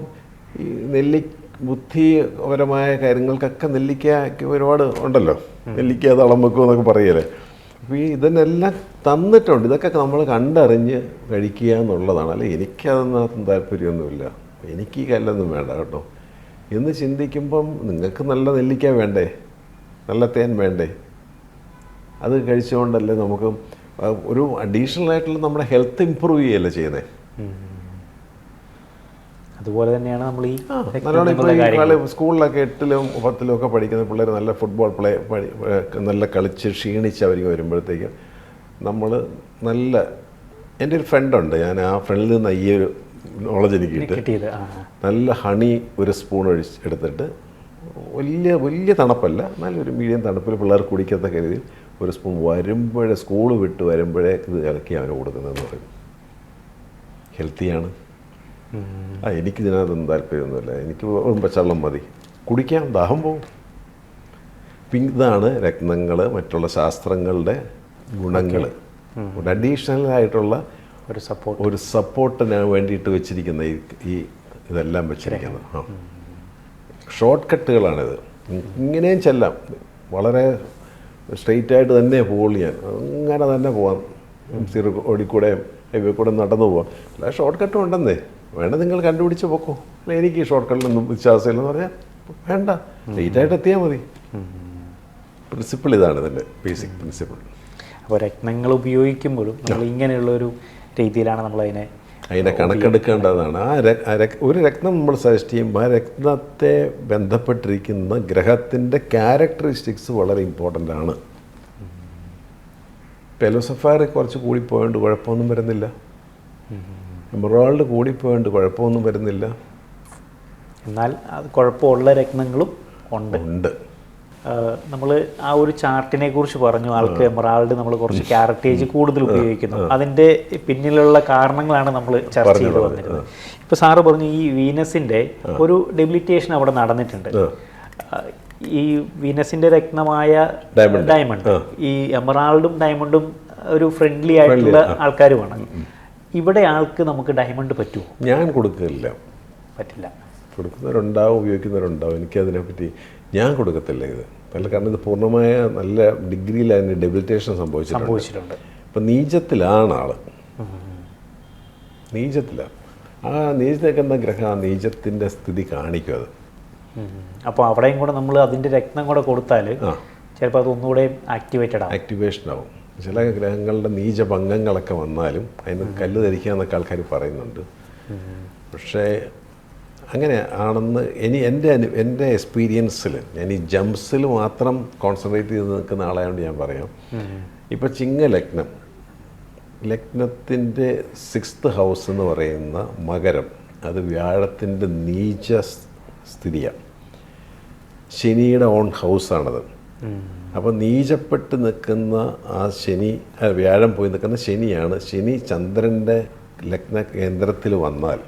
ഈ നെല്ലി ബുദ്ധിപരമായ കാര്യങ്ങൾക്കൊക്കെ നെല്ലിക്കയ്ക്ക് ഒരുപാട് ഉണ്ടല്ലോ. നെല്ലിക്ക തളം വെക്കും എന്നൊക്കെ പറയല്ലേ. അപ്പോൾ ഈ ഇതിനെല്ലാം തന്നിട്ടുണ്ട്. ഇതൊക്കെ നമ്മൾ കണ്ടറിഞ്ഞ് കഴിക്കുക എന്നുള്ളതാണ്. അല്ലെ എനിക്കതൊന്നും താല്പര്യമൊന്നുമില്ല. എനിക്ക് കല്ലൊന്നും വേണ്ട കേട്ടോ. എന്ന് ചിന്തിക്കുമ്പം നിങ്ങൾക്ക് നല്ല നെല്ലിക്ക വേണ്ടേ? നല്ല തേൻ വേണ്ടേ? അത് കഴിച്ചുകൊണ്ടല്ലേ നമുക്ക് ഒരു അഡീഷണൽ ആയിട്ടുള്ള നമ്മുടെ ഹെൽത്ത് ഇമ്പ്രൂവ് ചെയ്യല്ലേ ചെയ്യുന്നത് അതുപോലെ തന്നെയാണ് നമ്മൾ ഈ നല്ലോണം സ്കൂളിലൊക്കെ എട്ടിലും പത്തിലും ഒക്കെ പഠിക്കുന്ന പിള്ളേർ നല്ല ഫുട്ബോൾ പ്ലേ നല്ല കളിച്ച് ക്ഷീണിച്ച് അവർ വരുമ്പോഴത്തേക്കും നമ്മൾ നല്ല എന്റെ ഒരു ഫ്രണ്ടുണ്ട് ഞാൻ ആ ഫ്രണ്ടിൽ നിന്ന് ഈ ഒരു നോളജ് എനിക്ക് കിട്ടി. കിട്ടിയത് നല്ല ഹണി ഒരു സ്പൂൺ ഒഴിച്ച് എടുത്തിട്ട് വലിയ വലിയ തണുപ്പല്ല നല്ലൊരു മീഡിയം തണുപ്പിൽ പിള്ളേർ കുടിക്കത്തക്ക രീതിയിൽ ഒരു സ്പൂൺ വരുമ്പോഴേ സ്കൂൾ വിട്ട് വരുമ്പോഴേ ഇത് കലക്കി അവന് കൊടുക്കുന്നതെന്ന് പറയും. ഹെൽത്തിയാണ് ആ എനിക്ക് ഇതിനകത്തൊന്നും താല്പര്യമൊന്നുമില്ല. എനിക്ക് വെറും പച്ചവെള്ളം മതി. കുടിക്കാം ദാഹം പോകും പിന്നെ ഇതാണ് രത്നങ്ങൾ മറ്റുള്ള ശാസ്ത്രങ്ങളുടെ ഗുണങ്ങൾ ഒരു അഡീഷണൽ ആയിട്ടുള്ള ഒരു സപ്പോർട്ട് ഒരു സപ്പോർട്ടിന് വേണ്ടിയിട്ട് വെച്ചിരിക്കുന്ന ഈ ഇതെല്ലാം വെച്ചിരിക്കുന്നത്. ആ. ഷോർട്ട് കട്ടുകളാണിത് ഇങ്ങനെയും ചെല്ലാം. വളരെ സ്ട്രെയിറ്റ് ആയിട്ട് തന്നെ പോകുള്ളൂ ഞാൻ. അങ്ങനെ തന്നെ പോവാം. സിറു ഓടിക്കൂടെയും ഹൈവേ കൂടെ നടന്നു പോവാം. അല്ല ഷോർട്ട് കട്ടും ഉണ്ടെന്നേ. വേണ്ട നിങ്ങൾ കണ്ടുപിടിച്ച് പോക്കോ. അല്ല എനിക്ക് ഈ ഷോർട്ട് കട്ടിലൊന്നും വിശ്വാസമില്ലെന്ന് പറഞ്ഞാൽ വേണ്ട. ലേറ്റായിട്ട് ആയിട്ട് എത്തിയാൽ മതി. പ്രിൻസിപ്പിൾ ഇതാണ് ഇതിന്റെ ബേസിക് പ്രിൻസിപ്പിൾ അപ്പോൾ രത്നങ്ങൾ ഉപയോഗിക്കുമ്പോഴും നമ്മൾ ഇങ്ങനെയുള്ള ഒരു രീതിയിലാണ് നമ്മൾ അതിനെ കണക്കെടുക്കേണ്ടതാണ്. ആ ഒരു രത്നം നമ്മൾ സജസ്റ്റ് ചെയ്യുമ്പോൾ ആ രത്നത്തെ ബന്ധപ്പെട്ടിരിക്കുന്ന ഗ്രഹത്തിന്റെ ക്യാരക്ടറിസ്റ്റിക്സ് വളരെ ഇമ്പോർട്ടന്റ് ആണ്. പെലോസഫാർ കുറച്ച് കൂടിപ്പോയോണ്ട് കുഴപ്പമൊന്നും വരുന്നില്ല. എമറാൾഡ് കൂടിപ്പോയോണ്ട് കുഴപ്പമൊന്നും വരുന്നില്ല. എന്നാൽ അത് കുഴപ്പമുള്ള രത്നങ്ങളും ഉണ്ട്. ഉണ്ട്. നമ്മൾ ആ ഒരു ചാർട്ടിനെ കുറിച്ച് പറഞ്ഞു. ആൾക്ക് എമറാൾഡ് നമ്മൾ കുറച്ച് ക്യാരറ്റേജ് കൂടുതൽ ഉപയോഗിക്കുന്നു. അതിന്റെ പിന്നിലുള്ള കാരണങ്ങളാണ് നമ്മൾ ചർച്ച ചെയ്ത് വന്നിരുന്നത്. ഇപ്പം സാറ് പറഞ്ഞു ഈ വീനസിന്റെ ഒരു ഡെബിലിറ്റേഷൻ അവിടെ നടന്നിട്ടുണ്ട്. ഈ വീനസിന്റെ രത്നമായ ഡയമണ്ട് ഈ എമറാൾഡും ഡയമണ്ടും ഒരു ഫ്രണ്ട്ലി ആയിട്ടുള്ള ആൾക്കാരുമാണ്. ഇവിടെ ആൾക്ക് നമുക്ക് ഡയമണ്ട് പറ്റുമോ ഞാൻ കൊടുക്കില്ല പറ്റില്ല. കൊടുക്കുന്നവരുണ്ടാവും ഉപയോഗിക്കുന്നവരുണ്ടാവും. എനിക്കതിനെപ്പറ്റി ഞാൻ കൊടുക്കത്തില്ല ഇത്. അല്ല കാരണം ഇത് പൂർണമായ നല്ല ഡിഗ്രിയിൽ അതിന് ഡെബിലിറ്റേഷൻ സംഭവിച്ചിട്ടുണ്ട്. ഇപ്പം നീചത്തിലാണ് ആൾ നീചത്തിലാണ് ആ നീചത്തേക്കുന്ന ഗ്രഹം? ആ നീചത്തിന്റെ സ്ഥിതി കാണിക്കും അത്. അപ്പോൾ അവിടെയും കൂടെ നമ്മൾ അതിന്റെ രക്തം കൂടെ കൊടുത്താൽ ചിലപ്പോൾ അത് ഒന്നുകൂടെ ആക്ടിവേറ്റഡ് ആവും. ആക്ടിവേഷൻ ആവും. ചില ഗ്രഹങ്ങളുടെ നീചഭംഗങ്ങളൊക്കെ വന്നാലും അതിന് കല്ല് ധരിക്കുക എന്നൊക്കെ ആൾക്കാർ പറയുന്നുണ്ട്. പക്ഷേ അങ്ങനെ ആണെന്ന് ഇനി എന്റെ എന്റെ എക്സ്പീരിയൻസിൽ ഞാൻ ഈ ജംപ്സിൽ മാത്രം കോൺസെൻട്രേറ്റ് ചെയ്ത് നിൽക്കുന്ന ആളായതുകൊണ്ട് ഞാൻ പറയാം. ഇപ്പോൾ ചിങ്ങ ലഗ്നം ലഗ്നത്തിന്റെ സിക്സ്ത് ഹൗസ് എന്ന് പറയുന്ന മകരം അത് വ്യാഴത്തിന്റെ നീച സ്ഥിതിയാണ് ശനിയുടെ ഓൺ ഹൗസാണത്. അപ്പോൾ നീചപ്പെട്ട് നിൽക്കുന്ന ആ ശനി വ്യാഴം പോയി നിൽക്കുന്ന ശനിയാണ്. ശനി ചന്ദ്രന്റെ ലഗ്ന കേന്ദ്രത്തിൽ വന്നാൽ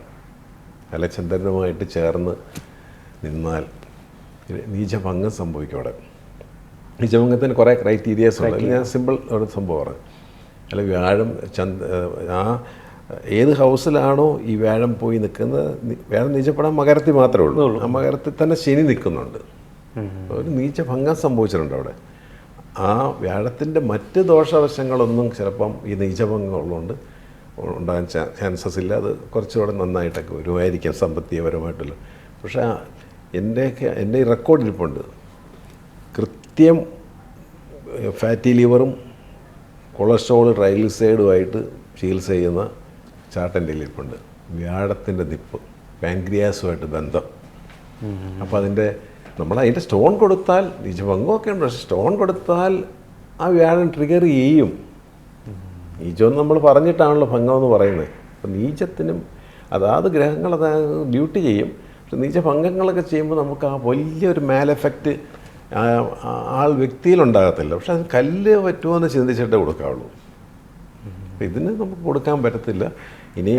അല്ല ചന്ദ്രനുമായിട്ട് ചേർന്ന് നിന്നാൽ നീചഭംഗം സംഭവിക്കും അവിടെ. നീചഭംഗത്തിന് കുറേ ക്രൈറ്റീരിയസ് ഉണ്ട് ഞാൻ സിമ്പിൾ ഒരു സംഭവം പറഞ്ഞു അല്ല വ്യാഴം ചന്ദ് ആ ഏത് ഹൗസിലാണോ ഈ വ്യാഴം പോയി നിൽക്കുന്നത് വ്യാഴം നീച്ചപ്പെടാൻ മകരത്തിൽ മാത്രമേ ഉള്ളൂ. ആ മകരത്തിൽ തന്നെ ശനി നിൽക്കുന്നുണ്ട്. ഒരു നീച്ച ഭംഗം സംഭവിച്ചിട്ടുണ്ട് അവിടെ. ആ വ്യാഴത്തിന്റെ മറ്റ് ദോഷവശങ്ങളൊന്നും ചിലപ്പം ഈ നീചഭംഗം ഉള്ളതുകൊണ്ട് ഉണ്ടാകാൻ ചാൻസസ് ഇല്ല. അത് കുറച്ചുകൂടെ നന്നായിട്ടൊക്കെ വരുമായിരിക്കാം സാമ്പത്തികപരമായിട്ടുള്ള. പക്ഷേ എന്റെയൊക്കെ എന്റെ ഈ റെക്കോർഡ് ഇരിപ്പുണ്ട്. കൃത്യം ഫാറ്റി ലിവറും കൊളസ്ട്രോൾ ട്രൈഗ്ലിസൈഡുമായിട്ട് ചികിത്സ ചെയ്യുന്ന ചാട്ടന്റെ ഇരിപ്പുണ്ട്. വ്യാഴത്തിന്റെ നിപ്പ് പാൻക്രിയാസുമായിട്ട് ബന്ധം. അപ്പോൾ അതിന്റെ നമ്മൾ അതിന്റെ സ്റ്റോൺ കൊടുത്താൽ നിജഭംഗമൊക്കെ ഉണ്ട് പക്ഷേ സ്റ്റോൺ കൊടുത്താൽ ആ വ്യാഴം ട്രിഗർ ചെയ്യും. നീചം നമ്മൾ പറഞ്ഞിട്ടാണല്ലോ ഭംഗം എന്ന് പറയുന്നത്. അപ്പം നീചത്തിനും അതാത് ഗ്രഹങ്ങൾ അത് ഡ്യൂട്ടി ചെയ്യും. പക്ഷെ നീചഭംഗങ്ങളൊക്കെ ചെയ്യുമ്പോൾ നമുക്ക് ആ വലിയൊരു മേൽ എഫക്റ്റ് ആൾ വ്യക്തിയിലുണ്ടാകത്തില്ല. പക്ഷെ അത് കല്ല് പറ്റുമോ എന്ന് ചിന്തിച്ചിട്ടേ കൊടുക്കാവുള്ളൂ. ഇതിന് നമുക്ക് കൊടുക്കാൻ പറ്റത്തില്ല. ഇനി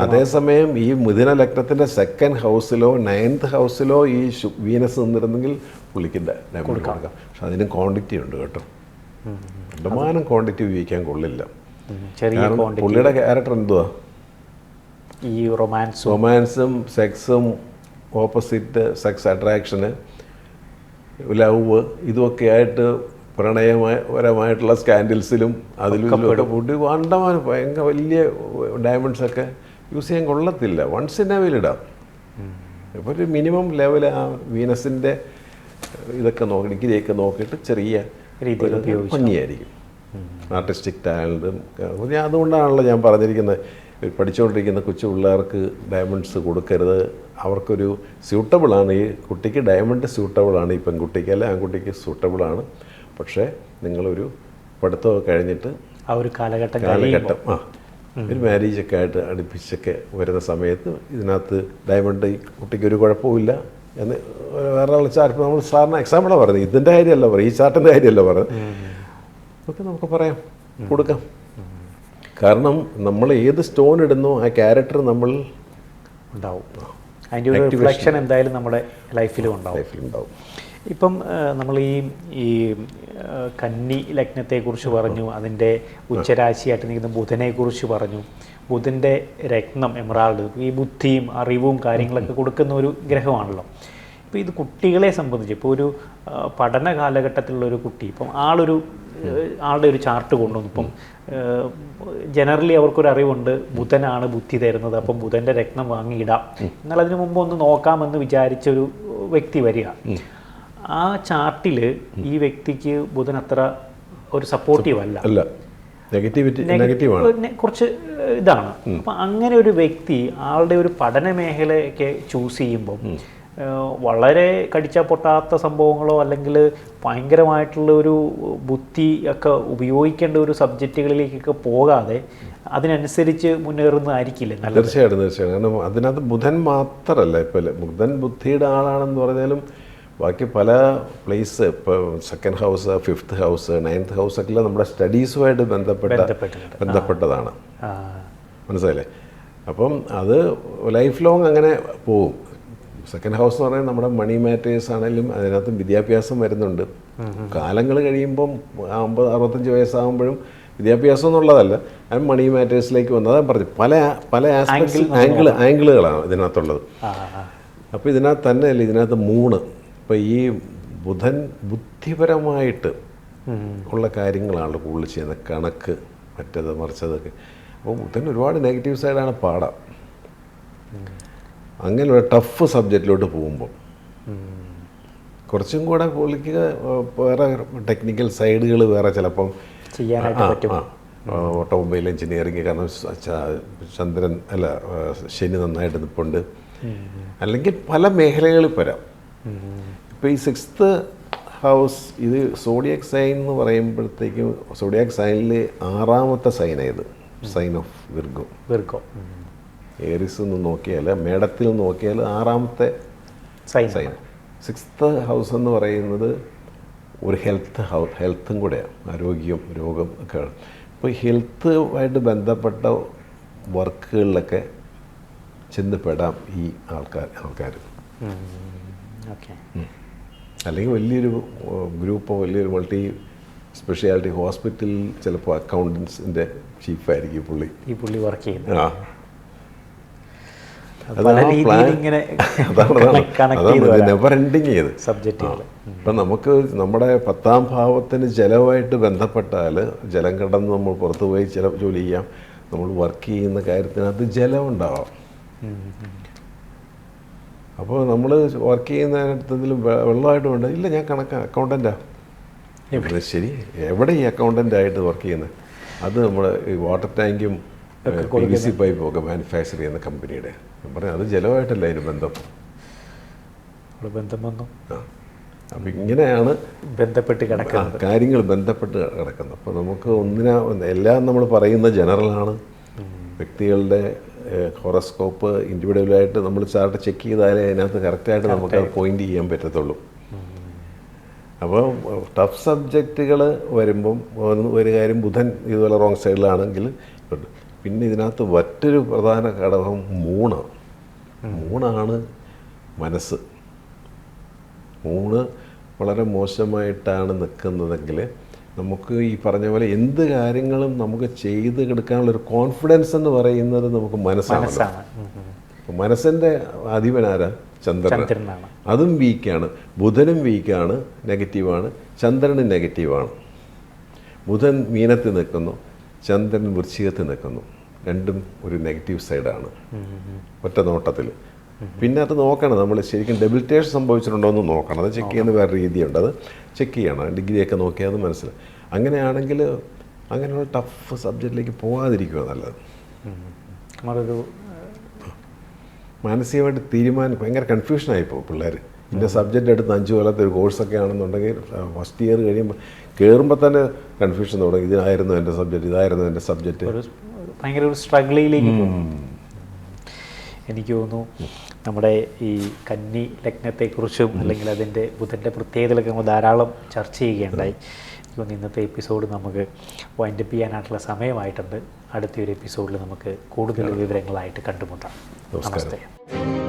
അതേസമയം ഈ മിഥുന ലഗ്നത്തിന്റെ സെക്കൻഡ് ഹൗസിലോ നയൻത് ഹൗസിലോ ഈ വീനസ് നിന്നിരുന്നെങ്കിൽ പുള്ളിക്ക് ഡ- ഡയമണ്ട് കൊടുക്കാം. പക്ഷെ അതിന് ക്വാണ്ടിറ്റി ഉണ്ട് കേട്ടോ. കണ്ടമാനം ക്വാണ്ടിറ്റി ഉപയോഗിക്കാൻ കൊള്ളില്ല. പുള്ളിയുടെ ക്യാരക്ടർ എന്തുവാ? ഈ റൊമാൻസ് റൊമാൻസും സെക്സും ഓപ്പോസിറ്റ് സെക്സ് അട്രാക്ഷന് ലവ് ഇതുമൊക്കെ ആയിട്ട് പ്രണയപരമായിട്ടുള്ള സ്കാൻഡിൽസിലും അതിലും ഒക്കെ കൂട്ടി വണ്ടമാനം ഭയങ്കര വലിയ ഡയമണ്ട്സ് ഒക്കെ യൂസ് ചെയ്യാൻ കൊള്ളത്തില്ല. വൺസ് ഇൻ ഇടാം. ഇപ്പോൾ ഒരു മിനിമം ലെവൽ ആ വീനസിന്റെ ഇതൊക്കെ നോക്കി ഡിഗ്രിയൊക്കെ നോക്കിയിട്ട് ചെറിയ രീതിയിൽ ഭംഗിയായിരിക്കും. ആർട്ടിസ്റ്റിക് ടാലന്റും ഞാൻ അതുകൊണ്ടാണല്ലോ ഞാൻ പറഞ്ഞിരിക്കുന്നത് പഠിച്ചുകൊണ്ടിരിക്കുന്ന കൊച്ചു പിള്ളേർക്ക് ഡയമണ്ട്സ് കൊടുക്കരുത്. അവർക്കൊരു സ്യൂട്ടബിളാണ് ഈ കുട്ടിക്ക് ഡയമണ്ട് സ്യൂട്ടബിളാണ് ഈ പെൺകുട്ടിക്ക് അല്ലെ ആൺകുട്ടിക്ക് സ്യൂട്ടബിളാണ് പക്ഷേ നിങ്ങളൊരു പഠിത്തമൊക്കെ കഴിഞ്ഞിട്ട് ആ ഒരു കാലഘട്ടം കാലഘട്ടം. ആ. ഒരു മാരേജൊക്കെ ആയിട്ട് അടുപ്പിച്ചൊക്കെ വരുന്ന സമയത്ത് ഇതിനകത്ത് ഡയമണ്ട് കുട്ടിക്ക് ഒരു കുഴപ്പമില്ല എന്ന് വേറെ ആൾ ചാർട്ട് നമ്മൾ സാറിന് എക്സാമ്പിളാണ് പറയുന്നത് ഇതിന്റെ കാര്യമല്ല പറയുന്നത് ഈ ചാർട്ടിന്റെ കാര്യമല്ല പറയുന്നത് ഒക്കെ നമുക്ക് പറയാം. കൊടുക്കാം. കാരണം നമ്മൾ ഏത് സ്റ്റോൺ ഇടുന്നോ ആ ക്യാരക്ടർ നമ്മൾ ഉണ്ടാവും. അതിന്റെ ഒരു റിഫ്ലക്ഷൻ എന്തായാലും നമ്മുടെ ലൈഫിലും ഉണ്ടാവും. ലൈഫിലുണ്ടാവും ഇപ്പം നമ്മൾ ഈ ഈ കന്നി ലഗ്നത്തെക്കുറിച്ച് പറഞ്ഞു അതിന്റെ ഉച്ചരാശിയായിട്ട് നിൽക്കുന്ന ബുധനെക്കുറിച്ച് പറഞ്ഞു. ബുധന്റെ രത്നം എമറാൾഡ് ഈ ബുദ്ധിയും അറിവും കാര്യങ്ങളൊക്കെ കൊടുക്കുന്ന ഒരു ഗ്രഹമാണല്ലോ. ഇപ്പോൾ ഇത് കുട്ടികളെ സംബന്ധിച്ച് ഇപ്പോൾ ഒരു പഠന കാലഘട്ടത്തിലുള്ള ഒരു കുട്ടി ഇപ്പം ആളൊരു ആളുടെ ഒരു ചാർട്ട് കൊണ്ടുവന്നു. ഇപ്പം ജനറലി അവർക്കൊരു അറിവുണ്ട് ബുധനാണ് ബുദ്ധി തരുന്നത് അപ്പം ബുധന്റെ രത്നം വാങ്ങിയിടാം. എന്നാൽ അതിനു മുമ്പ് ഒന്ന് നോക്കാമെന്ന് വിചാരിച്ചൊരു വ്യക്തി വരിക. ആ ചാർട്ടിൽ ഈ വ്യക്തിക്ക് ബുധൻ അത്ര ഒരു സപ്പോർട്ടീവ് അല്ല. അല്ല. നെഗറ്റിവിറ്റി നെഗറ്റീവാണ് കുറച്ച് ഇതാണ്. അപ്പം അങ്ങനെ ഒരു വ്യക്തി ആളുടെ ഒരു പഠന മേഖലയൊക്കെ ചൂസ് ചെയ്യുമ്പം വളരെ കടിച്ചാൽ പൊട്ടാത്ത സംഭവങ്ങളോ അല്ലെങ്കിൽ ഭയങ്കരമായിട്ടുള്ള ഒരു ബുദ്ധി ഒക്കെ ഉപയോഗിക്കേണ്ട ഒരു സബ്ജക്റ്റുകളിലേക്കൊക്കെ പോകാതെ അതിനനുസരിച്ച് മുന്നേറുന്നതായിരിക്കില്ലേ തീർച്ചയായിട്ടും തീർച്ചയായിട്ടും. കാരണം അതിനകത്ത് ബുധൻ മാത്രമല്ല ഇപ്പോൾ ബുധൻ ബുദ്ധിയുടെ ആളാണെന്ന് പറഞ്ഞാലും ബാക്കി പല പ്ലേസ് ഇപ്പോൾ second house fifth house ninth house ഒക്കെ നമ്മുടെ സ്റ്റഡീസുമായിട്ട് ബന്ധപ്പെട്ട ബന്ധപ്പെട്ടതാണ്. മനസ്സിലായില്ലേ? അപ്പം അത് ലൈഫ് ലോങ് അങ്ങനെ പോവും. സെക്കൻഡ് ഹൗസ് എന്ന് പറയുന്നത് നമ്മുടെ മണി മാറ്റേഴ്സ് ആണെങ്കിലും അതിനകത്ത് വിദ്യാഭ്യാസം വരുന്നുണ്ട്. കാലങ്ങൾ കഴിയുമ്പം അമ്പത് അറുപത്തഞ്ച് വയസ്സാകുമ്പോഴും വിദ്യാഭ്യാസം എന്നുള്ളതല്ല അത് മണി മാറ്റേഴ്സിലേക്ക് വന്നത് അതാ പറഞ്ഞു പല പല ആസ്പെക്ടിൽ ആംഗിൾ ആംഗിളുകളാണ് ഇതിനകത്തുള്ളത്. അപ്പോൾ ഇതിനകത്ത് തന്നെയല്ല ഇതിനകത്ത് മൂന്ന് ഇപ്പോൾ ഈ ബുധൻ ബുദ്ധിപരമായിട്ട് ഉള്ള കാര്യങ്ങളാണ് കൂടുതൽ ചെയ്യുന്നത്. കണക്ക് മറ്റത് മറിച്ചതൊക്കെ. അപ്പോൾ ബുധൻ ഒരുപാട് നെഗറ്റീവ് സൈഡാണ് പാടാം. അങ്ങനെയുള്ള ടഫ് സബ്ജക്റ്റിലോട്ട് പോകുമ്പോൾ കുറച്ചും കൂടെ പുള്ളിക്ക് വേറെ ടെക്നിക്കൽ സൈഡുകൾ വേറെ ചിലപ്പം ഓട്ടോമൊബൈൽ എഞ്ചിനീയറിങ് കാരണം ചന്ദ്രൻ അല്ല ശനി നന്നായിട്ട് നിൽപ്പുണ്ട് അല്ലെങ്കിൽ പല മേഖലകളിൽ വരാം. ഇപ്പോൾ ഈ സിക്സ്ത്ത് ഹൗസ് ഇത് സോഡിയക് സൈൻ എന്ന് പറയുമ്പോഴത്തേക്കും സോഡിയാക് സൈനിൽ ആറാമത്തെ സൈനായത് ഇത്. Sign of Virgo. Virgo. Aries എന്ന് നോക്കിയാൽ മേടത്തിൽ നോക്കിയാൽ ആറാമത്തെ സൈൻ സൈൻ സിക്സ്ത്ത് ഹൗസ് എന്ന് പറയുന്നത് ഒരു ഹെൽത്ത് ഹൗസ് ഹെൽത്തും കൂടെയാണ്. ആരോഗ്യം രോഗം ഒക്കെ അപ്പോൾ ഹെൽത്തുമായിട്ട് ബന്ധപ്പെട്ട വർക്കുകളിലൊക്കെ ചെന്ന് പെടാം ഈ ആൾക്കാർ ആൾക്കാർ ഓക്കെ. അല്ലെങ്കിൽ വലിയൊരു ഗ്രൂപ്പോ വലിയൊരു മൾട്ടി സ്പെഷ്യാലിറ്റി ഹോസ്പിറ്റലിൽ ചിലപ്പോൾ അക്കൗണ്ടൻസിന്റെ ചീഫായിരിക്കും പുള്ളി. ഈ പുള്ളി വർക്ക് ചെയ്യുന്നത്. ആ. നമുക്ക് നമ്മുടെ പത്താം ഭാവത്തിന് ജലമായിട്ട് ബന്ധപ്പെട്ടാൽ ജലം കടന്ന് നമ്മൾ പുറത്തു പോയി ചില ജോലി ചെയ്യാം. നമ്മൾ വർക്ക് ചെയ്യുന്ന കാര്യത്തിനകത്ത് ജലം ഉണ്ടാവാം. അപ്പോൾ നമ്മൾ വർക്ക് ചെയ്യുന്നതിനടുത്തെങ്കിലും വെള്ളമായിട്ട് വേണ്ട. ഇല്ല ഞാൻ കണക്ക് അക്കൗണ്ടന്റാണ് ശരി. എവിടെ ഈ അക്കൗണ്ടന്റ് ആയിട്ട് വർക്ക് ചെയ്യുന്നത് അത് നമ്മൾ ഈ വാട്ടർ ടാങ്കും പി വി സി പൈപ്പും ഒക്കെ മാനുഫാക്ചർ ചെയ്യുന്ന കമ്പനിയുടെ ഞാൻ പറഞ്ഞു അത് ജലമായിട്ടല്ല അതിന് ബന്ധം. ബന്ധം വന്നു. ആ. അപ്പം ഇങ്ങനെയാണ് ബന്ധപ്പെട്ട് കിടക്കുന്നത്. കാര്യങ്ങൾ ബന്ധപ്പെട്ട് കിടക്കുന്നത്. അപ്പോൾ നമുക്ക് ഒന്നിനാ എല്ലാം നമ്മൾ പറയുന്ന ജനറലാണ് വ്യക്തികളുടെ ഹൊറസ്കോപ്പ് ഇൻഡിവിജ്വലായിട്ട് നമ്മൾ ചാർട്ട് ചെക്ക് ചെയ്താലേ അതിനകത്ത് കറക്റ്റായിട്ട് നമുക്ക് പോയിന്റ് ചെയ്യാൻ പറ്റത്തുള്ളൂ. അപ്പോൾ ടഫ് സബ്ജക്റ്റുകൾ വരുമ്പം ഒരു കാര്യം ബുധൻ ഇതുപോലെ റോങ് സൈഡിലാണെങ്കിൽ. പിന്നെ ഇതിനകത്ത് മറ്റൊരു പ്രധാന ഘടകം മൂണ്. മൂണാണ് മനസ്സ്. മൂണ് വളരെ മോശമായിട്ടാണ് നിൽക്കുന്നതെങ്കിൽ നമുക്ക് ഈ പറഞ്ഞ പോലെ എന്ത് കാര്യങ്ങളും നമുക്ക് ചെയ്ത് കിടക്കാനുള്ള ഒരു കോൺഫിഡൻസ് എന്ന് പറയുന്നത് നമുക്ക് മനസ്സാണ്. മനസ്സിന്റെ മനസ്സിന്റെ അധിപനാരാ ചന്ദ്രൻ. ചന്ദ്രനാണ്. അതും വീക്കാണ് ബുധനും വീക്കാണ് നെഗറ്റീവാണ് ചന്ദ്രനും നെഗറ്റീവാണ് ബുധൻ മീനത്തിൽ നിൽക്കുന്നു. ചന്ദ്രൻ വൃശ്ചികത്തിൽ നിൽക്കുന്നു. രണ്ടും ഒരു നെഗറ്റീവ് സൈഡാണ് ഒറ്റ നോട്ടത്തിൽ പിന്നെ അത് നോക്കണം. നമ്മൾ ശരിക്കും ഡെബിലിറ്റേഷൻ സംഭവിച്ചിട്ടുണ്ടോ എന്ന് നോക്കണം. അത് ചെക്ക് ചെയ്യുന്ന വേറെ രീതിയുണ്ട്. അത് ചെക്ക് ചെയ്യണം. ഡിഗ്രിയൊക്കെ നോക്കിയാൽ അത് മനസ്സിലാവും. അങ്ങനെയാണെങ്കിൽ അങ്ങനെയുള്ള ടഫ് സബ്ജക്റ്റിലേക്ക് പോകാതിരിക്കുക നല്ലത്. നമ്മളൊരു മാനസികമായിട്ട് തീരുമാനം ഭയങ്കര കൺഫ്യൂഷനായി പോകും പിള്ളേർ ഇന്ന സബ്ജക്റ്റ് എടുത്ത് അഞ്ച് കൊല്ലത്തെ ഒരു കോഴ്സൊക്കെ ആണെന്നുണ്ടെങ്കിൽ ഫസ്റ്റ് ഇയർ കഴിയുമ്പോൾ കയറുമ്പോൾ തന്നെ കൺഫ്യൂഷൻ തുടങ്ങി. ഇതായിരുന്നു എന്റെ സബ്ജക്റ്റ് ഇതായിരുന്നു എന്റെ സബ്ജക്റ്റ് ഭയങ്കര ഒരു സ്ട്രഗിളിലേക്ക് എനിക്ക് തോന്നുന്നു നമ്മുടെ ഈ കന്നി ലഗ്നത്തെക്കുറിച്ചും അല്ലെങ്കിൽ അതിന്റെ ബുധന്റെ പ്രത്യേകതകളൊക്കെ നമ്മൾ ധാരാളം ചർച്ച ചെയ്യുകയുണ്ടായി. എനിക്ക് തോന്നുന്നു ഇന്നത്തെ എപ്പിസോഡ് നമുക്ക് വൈൻഡപ്പ് ചെയ്യാനായിട്ടുള്ള സമയമായിട്ടുണ്ട്. അടുത്ത ഒരു എപ്പിസോഡിൽ നമുക്ക് കൂടുതൽ വിവരങ്ങളായിട്ട് കണ്ടുമുട്ടാം. നമസ്തേ.